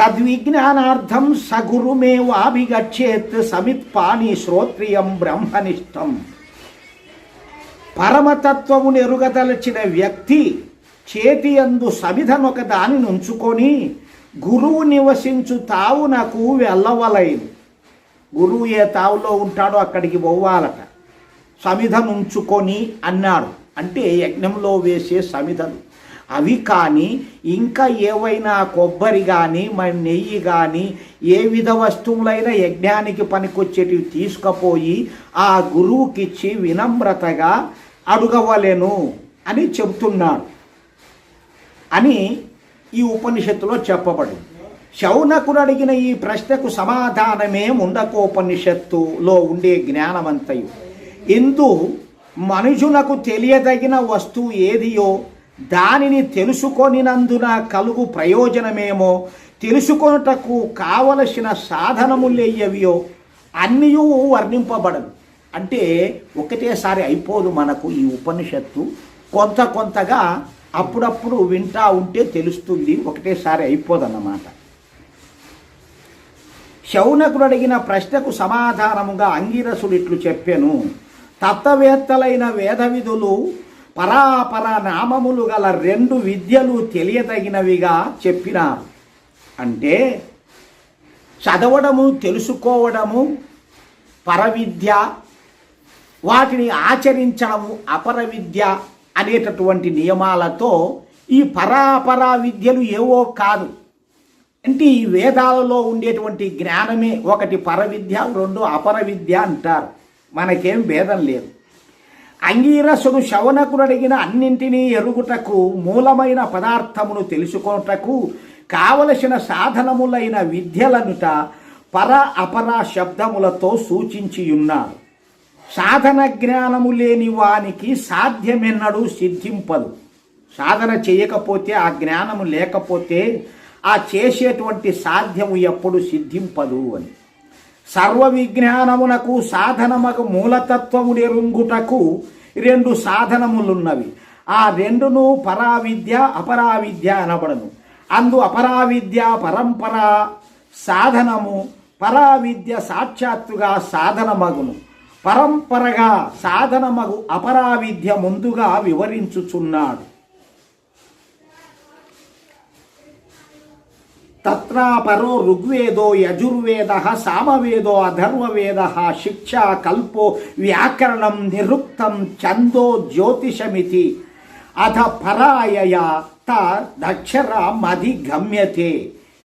తద్విజ్ఞానార్థం సగురుమేవాభిగచ్చేత్ సమిత్పాణి శ్రోత్రియం బ్రహ్మనిష్టం. పరమతత్వమును ఎరుగదలచిన వ్యక్తి చేతి అందు సమిధనొక దానిని ఉంచుకొని గురువు నివసించు తావు నాకు వెళ్ళవలైదు గురువు ఏ తావులో ఉంటాడో అక్కడికి పోవాలట. సమిధనుంచుకొని అన్నాడు. అంటే యజ్ఞంలో వేసే సమిధలు అవి కానీ ఇంకా ఏవైనా కొబ్బరి కానీ మరి నెయ్యి కానీ ఏ విధ వస్తువులైనా యజ్ఞానికి పనికొచ్చేటివి తీసుకుపోయి ఆ గురువుకిచ్చి వినమ్రతగా అడుగవలెను అని చెబుతున్నాడు. అని ఈ ఉపనిషత్తులో చెప్పబడింది. శౌనకుడు అడిగిన ఈ ప్రశ్నకు సమాధానమే ముండకోపనిషత్తులో ఉండే జ్ఞానమంతయు. ఇందు మనుషునకు తెలియదగిన వస్తువు ఏదియో దానిని తెలుసుకొనినందున కలుగు ప్రయోజనమేమో? తెలుసుకొనుటకు కావలసిన సాధనములేయవియో అన్నీ వర్ణింపబడదు అంటే ఒకటేసారి అయిపోదు మనకు ఈ ఉపనిషత్తు. కొంత కొంతగా అప్పుడప్పుడు వింటా ఉంటే తెలుస్తుంది. ఒకటేసారి అయిపోదన్నమాట. శౌనకుడు అడిగిన ప్రశ్నకు సమాధానముగా అంగిరసుడు ఇట్లు చెప్పాను. తత్వవేత్తలైన వేదవిధులు పరాపర నామములు గల రెండు విద్యలు తెలియదగినవిగా చెప్పినారు. అంటే చదవడము తెలుసుకోవడము పరవిద్య వాటిని ఆచరించడము అపర విద్య అనేటటువంటి నియమాలతో ఈ పరాపర విద్యలు ఏవో కాదు. అంటే ఈ వేదాలలో ఉండేటువంటి జ్ఞానమే ఒకటి పరవిద్య రెండు అపర విద్య అంటారు. మనకేం భేదం లేదు. అంగీరసుడు శవనకుడు అడిగిన అన్నింటినీ ఎరుగుటకు మూలమైన పదార్థమును తెలుసుకొనుటకు కావలసిన సాధనములైన విద్యలనుట పర అపర శబ్దములతో సూచించియున్నారు. సాధన జ్ఞానము లేని వానికి సాధ్యమెన్నడూ సిద్ధింపదు. సాధన చేయకపోతే ఆ జ్ఞానము లేకపోతే ఆ చేసేటువంటి సాధ్యము ఎప్పుడు సిద్ధింపదు అని. సర్వ విజ్ఞానమునకు సాధనమకు మూలతత్వము నెరుంగుటకు రెండు సాధనములున్నవి. ఆ రెండును పరావిద్య అపరావిద్య అనబడను. అందు అపరావిద్య పరంపర సాధనము పరావిద్య సాక్షాత్తుగా సాధనమగును. పరంపరగా సాధనమగు అపరావిద్య ముందుగా వివరించుచున్నాడు. తత్రాపరో ఋగ్వేదో యజుర్వేద సామవేదో అధర్వవేద శిక్ష కల్పో వ్యాకరణం నిరుక్తం ఛందో జ్యోతిషమితి. అథ పరాయయ తదక్షర మధి గమ్యతే